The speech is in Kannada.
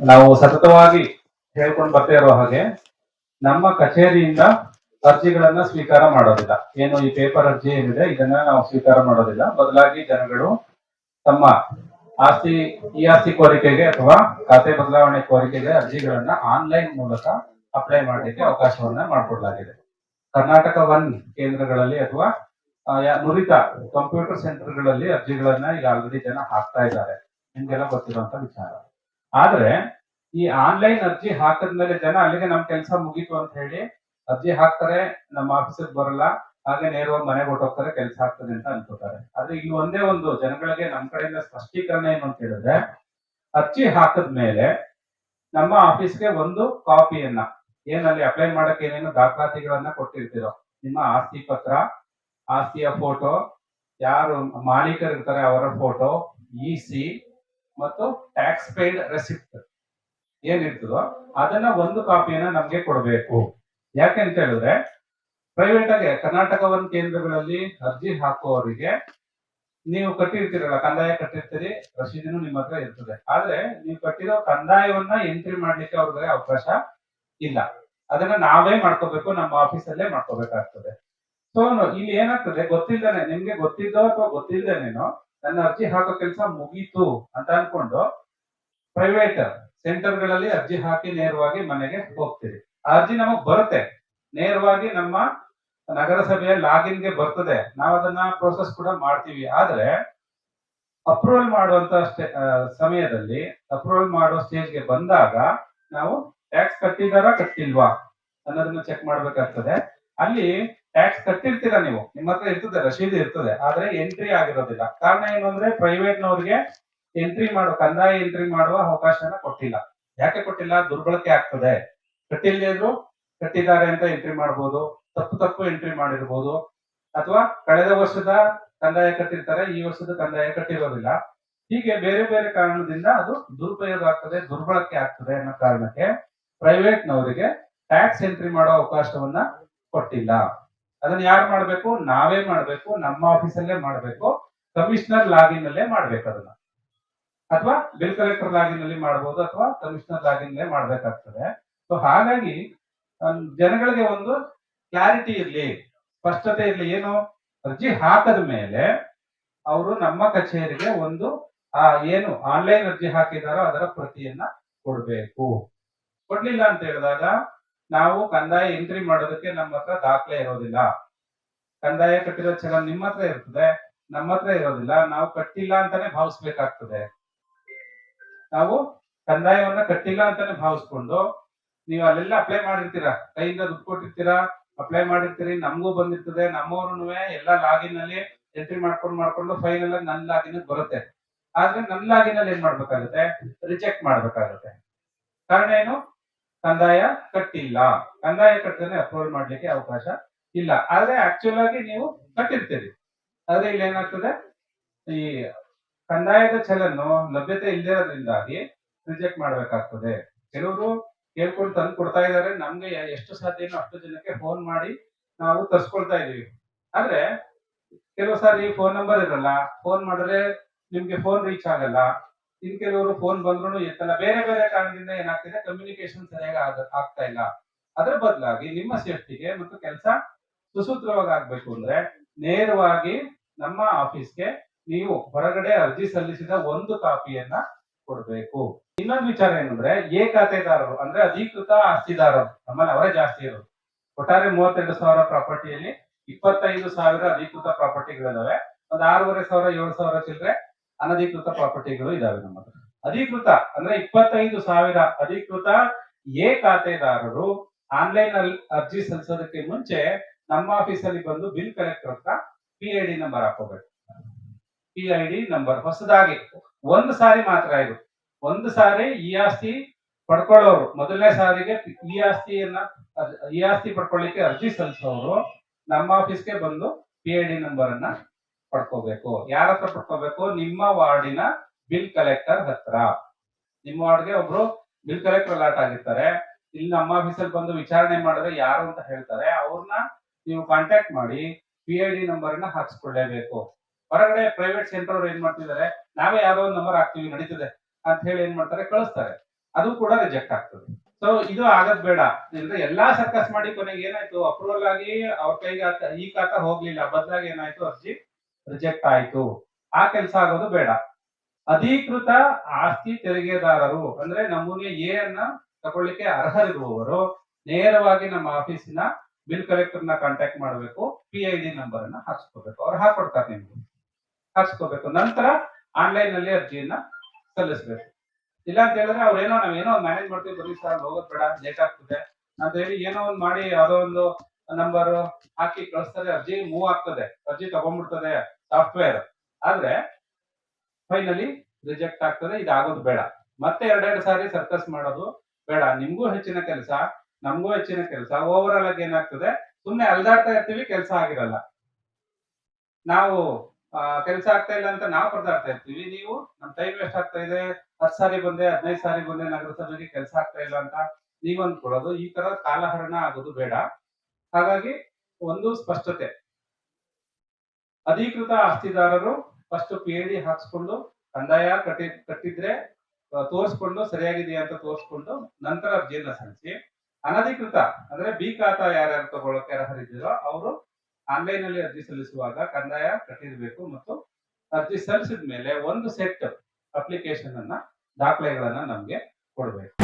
ನಾವು ಸತತವಾಗಿ ಹೇಳ್ಕೊಂಡು ಬರ್ತಾ ಇರೋ ಹಾಗೆ ನಮ್ಮ ಕಚೇರಿಯಿಂದ ಅರ್ಜಿಗಳನ್ನ ಸ್ವೀಕಾರ ಮಾಡೋದಿಲ್ಲ. ಏನು ಈ ಪೇಪರ್ ಅರ್ಜಿ ಏನಿದೆ, ಇದನ್ನ ನಾವು ಸ್ವೀಕಾರ ಮಾಡೋದಿಲ್ಲ. ಬದಲಾಗಿ ಜನಗಳು ತಮ್ಮ ಆಸ್ತಿ, ಈ ಆಸ್ತಿ ಕೋರಿಕೆಗೆ ಅಥವಾ ಖಾತೆ ಬದಲಾವಣೆ ಕೋರಿಕೆಗೆ ಅರ್ಜಿಗಳನ್ನ ಆನ್ಲೈನ್ ಮೂಲಕ ಅಪ್ಲೈ ಮಾಡಲಿಕ್ಕೆ ಅವಕಾಶವನ್ನ ಮಾಡಿಕೊಡಲಾಗಿದೆ. ಕರ್ನಾಟಕ ಒನ್ ಕೇಂದ್ರಗಳಲ್ಲಿ ಅಥವಾ ನುರಿತ ಕಂಪ್ಯೂಟರ್ ಸೆಂಟರ್ಗಳಲ್ಲಿ ಅರ್ಜಿಗಳನ್ನ ಈಗ ಆಲ್ರೆಡಿ ಜನ ಹಾಕ್ತಾ ಇದ್ದಾರೆ. ನಿಮ್ಗೆಲ್ಲ ಗೊತ್ತಿರುವಂತ ವಿಚಾರ. ಆದ್ರೆ ಈ ಆನ್ಲೈನ್ ಅರ್ಜಿ ಹಾಕದ್ಮೇಲೆ ಜನ ಅಲ್ಲಿಗೆ ನಮ್ ಕೆಲಸ ಮುಗೀತು ಅಂತ ಹೇಳಿ ಅರ್ಜಿ ಹಾಕ್ತಾರೆ, ನಮ್ಮ ಆಫೀಸಿಗೆ ಬರಲ್ಲ, ಹಾಗೆ ನೇರವಾಗಿ ಮನೆಗೆ ಹೊಟ್ಟೋಗ್ತಾರೆ ಕೆಲಸ ಆಗ್ತದೆ ಅಂತ ಅನ್ಕೋತಾರೆ. ಆದ್ರೆ ಇಲ್ಲಿ ಒಂದೇ ಒಂದು ಜನಗಳಿಗೆ ನಮ್ ಕಡೆಯಿಂದ ಸ್ಪಷ್ಟೀಕರಣ ಏನು ಅಂತ ಹೇಳಿದ್ರೆ, ಅರ್ಜಿ ಹಾಕದ್ಮೇಲೆ ನಮ್ಮ ಆಫೀಸ್ಗೆ ಒಂದು ಕಾಪಿಯನ್ನ ಏನಲ್ಲಿ ಅಪ್ಲೈ ಮಾಡಕ್ಕೆ ಏನೇನು ದಾಖಲಾತಿಗಳನ್ನ ಕೊಟ್ಟಿರ್ತೀರೋ, ನಿಮ್ಮ ಆಸ್ತಿ ಪತ್ರ, ಆಸ್ತಿಯ ಫೋಟೋ ಯಾರು ಮಾಲೀಕರಿರ್ತಾರೆ ಅವರ ಫೋಟೋ ಇ ಸಿ ಮತ್ತು ಟ್ಯಾಕ್ಸ್ ಪೇಯ್ಡ್ ರೆಸಿಪ್ಟ್ ಏನಿರ್ತದೋ ಅದನ್ನ ಒಂದು ಕಾಪಿಯನ್ನ ನಮ್ಗೆ ಕೊಡಬೇಕು. ಯಾಕೆಂತ ಹೇಳಿದ್ರೆ ಪ್ರೈವೇಟ್ ಆಗಿ ಕರ್ನಾಟಕ ಒಂದ್ ಕೇಂದ್ರಗಳಲ್ಲಿ ಅರ್ಜಿ ಹಾಕುವವರಿಗೆ ನೀವು ಕಟ್ಟಿರ್ತೀರಲ್ಲ, ಕಂದಾಯ ಕಟ್ಟಿರ್ತೀರಿ ರಸೀದಿನೂ ನಿಮ್ಮ ಹತ್ರ ಇರ್ತದೆ. ಆದ್ರೆ ನೀವು ಕಟ್ಟಿರೋ ಕಂದಾಯವನ್ನ ಎಂಟ್ರಿ ಮಾಡ್ಲಿಕ್ಕೆ ಅವ್ರಿಗೆ ಅವಕಾಶ ಇಲ್ಲ. ಅದನ್ನ ನಾವೇ ಮಾಡ್ಕೋಬೇಕು, ನಮ್ಮ ಆಫೀಸಲ್ಲೇ ಮಾಡ್ಕೋಬೇಕಾಗ್ತದೆ. ಸೊ ಇಲ್ಲಿ ಏನಾಗ್ತದೆ? ಗೊತ್ತಿಲ್ಲದೆ ನಿಮ್ಗೆ ಗೊತ್ತಿದ್ದೋ ಅಥವಾ ಗೊತ್ತಿಲ್ಲದೇನೇನೋ ನನ್ನ ಅರ್ಜಿ ಹಾಕೋ ಕೆಲಸ ಮುಗೀತು ಅಂತ ಅನ್ಕೊಂಡು ಪ್ರೈವೇಟ್ ಸೆಂಟರ್ಗಳಲ್ಲಿ ಅರ್ಜಿ ಹಾಕಿ ನೇರವಾಗಿ ಮನೆಗೆ ಹೋಗ್ತೀರಿ. ಆ ಅರ್ಜಿ ನಮಗ್ ಬರುತ್ತೆ. ನೇರವಾಗಿ ನಮ್ಮ ನಗರಸಭೆಯ ಲಾಗಿನ್ಗೆ ಬರ್ತದೆ. ನಾವು ಅದನ್ನ ಪ್ರೋಸೆಸ್ ಕೂಡ ಮಾಡ್ತೀವಿ. ಆದ್ರೆ ಅಪ್ರೂವಲ್ ಮಾಡುವಂತ ಸಮಯದಲ್ಲಿ ಅಪ್ರೂವಲ್ ಮಾಡೋ ಸ್ಟೇಜ್ಗೆ ಬಂದಾಗ ನಾವು ಟ್ಯಾಕ್ಸ್ ಕಟ್ಟಿದಾರ ಕಟ್ಟಿಲ್ವಾ ಅನ್ನೋದನ್ನ ಚೆಕ್ ಮಾಡ್ಬೇಕಾಗ್ತದೆ. ಅಲ್ಲಿ ಟ್ಯಾಕ್ಸ್ ಕಟ್ಟಿರ್ತೀರಾ ನೀವು. ನಿಮ್ಮ ಹತ್ರ ಇರ್ತದೆ, ರಶೀದಿ ಇರ್ತದೆ. ಆದ್ರೆ ಎಂಟ್ರಿ ಆಗಿರೋದಿಲ್ಲ. ಕಾರಣ ಏನು ಅಂದ್ರೆ ಪ್ರೈವೇಟ್ ನವ್ರಿಗೆ ಎಂಟ್ರಿ ಮಾಡೋ, ಕಂದಾಯ ಎಂಟ್ರಿ ಮಾಡುವ ಅವಕಾಶನ ಕೊಟ್ಟಿಲ್ಲ. ಯಾಕೆ ಕೊಟ್ಟಿಲ್ಲ? ದುರ್ಬಳಕೆ ಆಗ್ತದೆ. ಕಟ್ಟಿಲ್ಲದೆ ಇದ್ರು ಕಟ್ಟಿದ್ದಾರೆ ಅಂತ ಎಂಟ್ರಿ ಮಾಡ್ಬೋದು. ತಪ್ಪು ತಪ್ಪು ಎಂಟ್ರಿ ಮಾಡಿರ್ಬೋದು. ಅಥವಾ ಕಳೆದ ವರ್ಷದ ಕಂದಾಯ ಕಟ್ಟಿರ್ತಾರೆ, ಈ ವರ್ಷದ ಕಂದಾಯ ಕಟ್ಟಿರೋದಿಲ್ಲ. ಹೀಗೆ ಬೇರೆ ಬೇರೆ ಕಾರಣದಿಂದ ಅದು ದುರುಪಯೋಗ ಆಗ್ತದೆ ದುರ್ಬಳಕೆ ಆಗ್ತದೆ ಅನ್ನೋ ಕಾರಣಕ್ಕೆ ಪ್ರೈವೇಟ್ನವರಿಗೆ ಟ್ಯಾಕ್ಸ್ ಎಂಟ್ರಿ ಮಾಡೋ ಅವಕಾಶವನ್ನ ಕೊಟ್ಟಿಲ್ಲ. ಅದನ್ನ ಯಾರು ಮಾಡ್ಬೇಕು? ನಾವೇ ಮಾಡ್ಬೇಕು, ನಮ್ಮ ಆಫೀಸಲ್ಲೇ ಮಾಡ್ಬೇಕು. ಕಮಿಷನರ್ ಲಾಗಿನ್ ಅಲ್ಲೇ ಮಾಡ್ಬೇಕು ಅದನ್ನ. ಅಥವಾ ಬಿಲ್ ಕಲೆಕ್ಟರ್ ಲಾಗಿನ್ ಅಲ್ಲಿ ಮಾಡ್ಬೋದು ಅಥವಾ ಕಮಿಷನರ್ ಲಾಗಿನ್ ಅಲ್ಲೇ ಮಾಡ್ಬೇಕಾಗ್ತದೆ. ಸೊ ಹಾಗಾಗಿ ಜನಗಳಿಗೆ ಒಂದು ಕ್ಲಾರಿಟಿ ಇರಲಿ. ಸ್ಪಷ್ಟತೆ ಇರಲಿ. ಏನು? ಅರ್ಜಿ ಹಾಕದ ಮೇಲೆ ಅವರು ನಮ್ಮ ಕಚೇರಿಗೆ ಒಂದು, ಆ, ಏನು ಆನ್ಲೈನ್ ಅರ್ಜಿ ಹಾಕಿದಾರೋ ಅದರ ಪ್ರತಿಯನ್ನ ಕೊಡ್ಬೇಕು. ಕೊಡ್ಲಿಲ್ಲ ಅಂತ ಹೇಳಿದಾಗ ನಾವು ಕಂದಾಯ ಎಂಟ್ರಿ ಮಾಡೋದಕ್ಕೆ ನಮ್ಮ ಹತ್ರ ದಾಖಲೆ ಇರೋದಿಲ್ಲ. ಕಂದಾಯ ಕಟ್ಟಿರೋ ಚಲನ್ ನಿಮ್ಮ ಹತ್ರ ಇರ್ತದೆ, ನಮ್ಮ ಹತ್ರ ಇರೋದಿಲ್ಲ. ನಾವು ಕಟ್ಟಿಲ್ಲ ಅಂತಾನೆ ಭಾವಿಸ್ಬೇಕಾಗ್ತದೆ. ನಾವು ಕಂದಾಯವನ್ನ ಕಟ್ಟಿಲ್ಲ ಅಂತಾನೆ ಭಾವಿಸ್ಕೊಂಡು ನೀವು ಅಲ್ಲೆಲ್ಲ ಅಪ್ಲೈ ಮಾಡಿರ್ತೀರಾ? ಕೈಯಿಂದ ದುಡ್ಡು ಕೊಟ್ಟಿರ್ತೀರಾ? ಅಪ್ಲೈ ಮಾಡಿರ್ತೀರಿ, ನಮಗೂ ಬಂದಿರ್ತದೆ ನಮ್ಮವ್ರು ಎಲ್ಲ ಲಾಗಿನ್ ಅಲ್ಲಿ ಎಂಟ್ರಿ ಮಾಡ್ಕೊಂಡು ಮಾಡ್ಕೊಂಡು ಫೈನಲ್ ಆಗಿ ನನ್ನ ಲಾಗಿನ್ ಬರುತ್ತೆ. ಆದ್ರೆ ನನ್ನ ಲಾಗಿನ್ ಅಲ್ಲಿ ಏನ್ ಮಾಡ್ಬೇಕಾಗುತ್ತೆ? ರಿಜೆಕ್ಟ್ ಮಾಡ್ಬೇಕಾಗುತ್ತೆ. ಕಾರಣ ಏನು? ಕಂದಾಯ ಕಟ್ಟಿಲ್ಲ. ಕಂದಾಯ ಕಟ್ಟದೆ ಅಪ್ಲೋಡ್ ಮಾಡ್ಲಿಕ್ಕೆ ಅವಕಾಶ ಇಲ್ಲ. ಆದ್ರೆ ಆಕ್ಚುಲ್ ಆಗಿ ನೀವು ಕಟ್ಟಿರ್ತೀರಿ. ಆದ್ರೆ ಇಲ್ಲಿ ಏನಾಗ್ತದೆ? ಈ ಕಂದಾಯದ ಚಲನ್ನು ಲಭ್ಯತೆ ಇಲ್ಲದಿರೋದ್ರಿಂದಾಗಿ ರಿಜೆಕ್ಟ್ ಮಾಡ್ಬೇಕಾಗ್ತದೆ. ಕೆಲವರು ಕೇಳ್ಕೊಂಡು ತಂದು ಕೊಡ್ತಾ ಇದಾರೆ. ನಮ್ಗೆ ಎಷ್ಟು ಸಾಧ್ಯನೋ ಅಷ್ಟು ಜನಕ್ಕೆ ಫೋನ್ ಮಾಡಿ ನಾವು ತರ್ಸ್ಕೊಳ್ತಾ ಇದೀವಿ. ಆದ್ರೆ, ಕೆಲವು ಸಾರಿ ಫೋನ್ ನಂಬರ್ ಇರಲ್ಲ. ಫೋನ್ ಮಾಡಿದ್ರೆ ನಿಮ್ಗೆ ಫೋನ್ ರೀಚ್ ಆಗಲ್ಲ. ಇನ್ ಕೆಲವರು ಫೋನ್ ಬಂದ್ರು ಎತ್ತಲ್ಲ. ಬೇರೆ ಬೇರೆ ಕಾರಣದಿಂದ ಏನಾಗ್ತಿದೆ? ಕಮ್ಯುನಿಕೇಶನ್ ಸರಿಯಾಗಿ ಆಗ- ಆಗ್ತಾ ಇಲ್ಲ. ಅದ್ರ ಬದಲಾಗಿ ನಿಮ್ಮ ಸೇಫ್ಟಿಗೆ ಮತ್ತು ಕೆಲಸ ಸುಸೂತ್ರವಾಗಿ ಆಗ್ಬೇಕು ಅಂದ್ರೆ ನೇರವಾಗಿ ನಮ್ಮ ಆಫೀಸ್ಗೆ ನೀವು ಹೊರಗಡೆ ಅರ್ಜಿ ಸಲ್ಲಿಸಿದ ಒಂದು ಕಾಪಿಯನ್ನ ಕೊಡಬೇಕು. ಇನ್ನೊಂದು ವಿಚಾರ ಏನಂದ್ರೆ ಎ ಖಾತೆದಾರರು ಅಂದ್ರೆ ಅಧಿಕೃತ ಆಸ್ತಿದಾರರು, ನಮ್ಮಲ್ಲಿ ಅವರೇ ಜಾಸ್ತಿ ಇರೋದು ಒಟ್ಟಾರೆ ಮೂವತ್ತೆರಡು ಸಾವಿರ ಪ್ರಾಪರ್ಟಿಯಲ್ಲಿ ಇಪ್ಪತ್ತೈದು ಸಾವಿರ ಅಧಿಕೃತ ಪ್ರಾಪರ್ಟಿಗಳಿದಾವೆ ಒಂದ್ ಆರೂವರೆ ಸಾವಿರ, ಏಳು ಸಾವಿರ ಚಿಲ್ಲರೆ ಅನಧಿಕೃತ ಪ್ರಾಪರ್ಟಿಗಳು ಇದಾವೆ ನಮ್ಮ ಹತ್ರ. ಅಧಿಕೃತ ಅಂದ್ರೆ ಇಪ್ಪತ್ತೈದು ಸಾವಿರ ಅಧಿಕೃತ ಎ ಖಾತೆದಾರರು ಆನ್ಲೈನ್ ಅಲ್ಲಿ ಅರ್ಜಿ ಸಲ್ಲಿಸೋದಕ್ಕೆ ಮುಂಚೆ ನಮ್ಮ ಆಫೀಸಲ್ಲಿ ಬಂದು ಬಿಲ್ ಕಲೆಕ್ಟರ್ ಹತ್ರ ಪಿ ಐ ಡಿ ನಂಬರ್ ಹಾಕೋಬೇಕು ಪಿ ಐ ಡಿ ನಂಬರ್ ಹೊಸದಾಗಿ ಒಂದು ಸಾರಿ ಮಾತ್ರ ಇದು. ಒಂದು ಸಾರಿ ಈ ಆಸ್ತಿ ಪಡ್ಕೊಳ್ಳೋರು, ಮೊದಲನೇ ಸಾರಿಗೆ ಈ ಆಸ್ತಿಯನ್ನ ಈ ಆಸ್ತಿ ಪಡ್ಕೊಳ್ಳಿಕ್ಕೆ ಅರ್ಜಿ ಸಲ್ಲಿಸೋರು ನಮ್ಮ ಆಫೀಸ್ಗೆ ಬಂದು ಪಿ ಐ ಡಿ ನಂಬರ್ ಅನ್ನ ಪಡ್ಕೋಬೇಕು. ಯಾರ ಹತ್ರ ಪಡ್ಕೋಬೇಕು? ನಿಮ್ಮ ವಾರ್ಡಿನ ಬಿಲ್ ಕಲೆಕ್ಟರ್ ಹತ್ರ. ನಿಮ್ಮ ವಾರ್ಡ್ಗೆ ಒಬ್ರು ಬಿಲ್ ಕಲೆಕ್ಟರ್ ಅಲಾಟ್ ಆಗಿರ್ತಾರೆ. ಇಲ್ಲಿ ನಮ್ಮ ಆಫೀಸಲ್ಲಿ ಬಂದು ವಿಚಾರಣೆ ಮಾಡಿದ್ರೆ ಯಾರು ಅಂತ ಹೇಳ್ತಾರೆ. ಅವ್ರನ್ನ ನೀವು ಕಾಂಟ್ಯಾಕ್ಟ್ ಮಾಡಿ ಪಿ ಐ ಡಿ ನಂಬರ್ ಅನ್ನ ಹಾಕ್ಸ್ಕೊಳ್ಳೇಬೇಕು. ಹೊರಗಡೆ ಪ್ರೈವೇಟ್ ಸೆಂಟರ್ ಅವ್ರು ಏನ್ ಮಾಡ್ತಿದ್ದಾರೆ? ನಾವೇ ಯಾವ್ದೋ ಒಂದು ನಂಬರ್ ಹಾಕ್ತೀವಿ, ನಡೀತದೆ ಅಂತ ಹೇಳಿ ಏನ್ ಮಾಡ್ತಾರೆ? ಕಳಿಸ್ತಾರೆ. ಅದು ಕೂಡ ರಿಜೆಕ್ಟ್ ಆಗ್ತದೆ. ಸೊ ಇದು ಆಗದ್ ಬೇಡ. ಅಂದ್ರೆ ಎಲ್ಲಾ ಸರ್ಕಸ್ ಮಾಡಿ ಕೊನೆಗೆ ಏನಾಯ್ತು? ಅಪ್ರೂವಲ್ ಆಗಿ ಅವ್ರ ಕೈಗೆ ಈ ಖಾತಾ ಹೋಗ್ಲಿಲ್ಲ. ಬದಲಾಗಿ ಏನಾಯ್ತು ಅರ್ಜಿ? ರಿಜೆಕ್ಟ್ ಆಯ್ತು. ಆ ಕೆಲಸ ಆಗೋದು ಬೇಡ. ಅಧಿಕೃತ ಆಸ್ತಿ ತೆರಿಗೆದಾರರು, ಅಂದ್ರೆ ನಮೂನೆ ಎ ಅನ್ನ ತಗೊಳ್ಳಿಕ್ಕೆ ಅರ್ಹರಿರುವವರು, ನೇರವಾಗಿ ನಮ್ಮ ಆಫೀಸಿನ ಬಿಲ್ ಕಲೆಕ್ಟರ್ನ ಕಾಂಟ್ಯಾಕ್ಟ್ ಮಾಡಬೇಕು ಪಿ ಐ ಡಿ ನಂಬರ್ ಅನ್ನ ಹಾಕ್ಸ್ಕೋಬೇಕು. ಅವ್ರು ಹಾಕೊಡ್ತಾರೆ ನಿಮ್ಗೆ. ಹಾಕ್ಸ್ಕೋಬೇಕು. ನಂತರ ಆನ್ಲೈನ್ನಲ್ಲಿ ಅರ್ಜಿಯನ್ನ ಸಲ್ಲಿಸಬೇಕು. ಇಲ್ಲ ಅಂತ ಹೇಳಿದ್ರೆ ಅವ್ರೇನೋ ನಾವೇನೋ ಒಂದು ಮ್ಯಾನೇಜ್ ಮಾಡ್ತೀವಿ, ಬರೀ ಸರ್ ಹೋಗೋದ್ ಬೇಡ ಲೇಟ್ ಆಗ್ತದೆ. ಅಂತ ಹೇಳಿ ಏನೋ ಒಂದು ಮಾಡಿ, ಯಾವುದೋ ಒಂದು ನಂಬರ್ ಹಾಕಿ ಕಳಿಸ್ತಾರೆ, ಅರ್ಜಿ ಮೂವ್ ಆಗ್ತದೆ. ಅರ್ಜಿ ತಗೊಂಡ್ಬಿಡ್ತದೆ. ಸಾಫ್ಟ್ವೇರ್ ಆದ್ರೆ ಫೈನಲಿ ರಿಜೆಕ್ಟ್ ಆಗ್ತದೆ, ಇದಾಗೋದು ಬೇಡ. ಮತ್ತೆ ಎರಡೆರಡು ಸಾರಿ ಸರ್ಕಸ್ ಮಾಡೋದು ಬೇಡ. ನಿಮ್ಗೂ ಹೆಚ್ಚಿನ ಕೆಲಸ, ನಮಗೂ ಹೆಚ್ಚಿನ ಕೆಲಸ. ಓವರ್ ಆಲ್ ಆಗಿ ಏನಾಗ್ತದೆ? ಸುಮ್ಮನೆ ಅಲ್ದಾಡ್ತಾ ಇರ್ತೀವಿ, ಕೆಲಸ ಆಗಿರಲ್ಲ. ನಾವು ಕೆಲಸ ಆಗ್ತಾ ಇಲ್ಲ ಅಂತ ನಾವು ಪರದಾಡ್ತಾ ಇರ್ತೀವಿ. ನೀವು ನಮ್ಮ ಟೈಮ್ ವೇಸ್ಟ್ ಆಗ್ತಾ ಇದೆ, ಹತ್ತು ಸಾರಿ ಬಂದೆ, ಹದಿನೈದು ಸಾರಿ ಬಂದೆ ನಗರಸಭೆಗೆ ಕೆಲಸ ಆಗ್ತಾ ಇಲ್ಲ ಅಂತ ನೀವು ಅಂದ್ಕೊಳ್ಳೋದು, ಈ ತರ ಕಾಲಹರಣ ಆಗೋದು ಬೇಡ. ಹಾಗಾಗಿ, ಒಂದು ಸ್ಪಷ್ಟತೆ. ಅಧಿಕೃತ ಆಸ್ತಿದಾರರು ಫಸ್ಟ್ ಪಿ ಎ ಡಿ ಹಾಕ್ಸ್ಕೊಂಡು, ಕಂದಾಯ ಕಟ್ಟಿ, ಕಟ್ಟಿದ್ರೆ ತೋರಿಸ್ಕೊಂಡು ಸರಿಯಾಗಿದೆಯಾ ಅಂತ ತೋರಿಸ್ಕೊಂಡು ನಂತರ ಅರ್ಜಿಯನ್ನ ಸಲ್ಲಿಸಿ ಅನಧಿಕೃತ ಅಂದ್ರೆ ಬಿ ಖಾತಾ ಯಾರ್ಯಾರು ತಗೊಳ್ಳೋಕೆ ಅರ್ಹರಿದ್ದೀರೋ ಅವರು ಆನ್ಲೈನ್ ಅಲ್ಲಿ ಅರ್ಜಿ ಸಲ್ಲಿಸುವಾಗ ಕಂದಾಯ ಕಟ್ಟಿರಬೇಕು ಮತ್ತು ಅರ್ಜಿ ಸಲ್ಲಿಸಿದ ಮೇಲೆ ಒಂದು ಸೆಟ್ ಅಪ್ಲಿಕೇಶನ್ ಅನ್ನ ದಾಖಲೆಗಳನ್ನ ನಮ್ಗೆ ಕೊಡ್ಬೇಕು.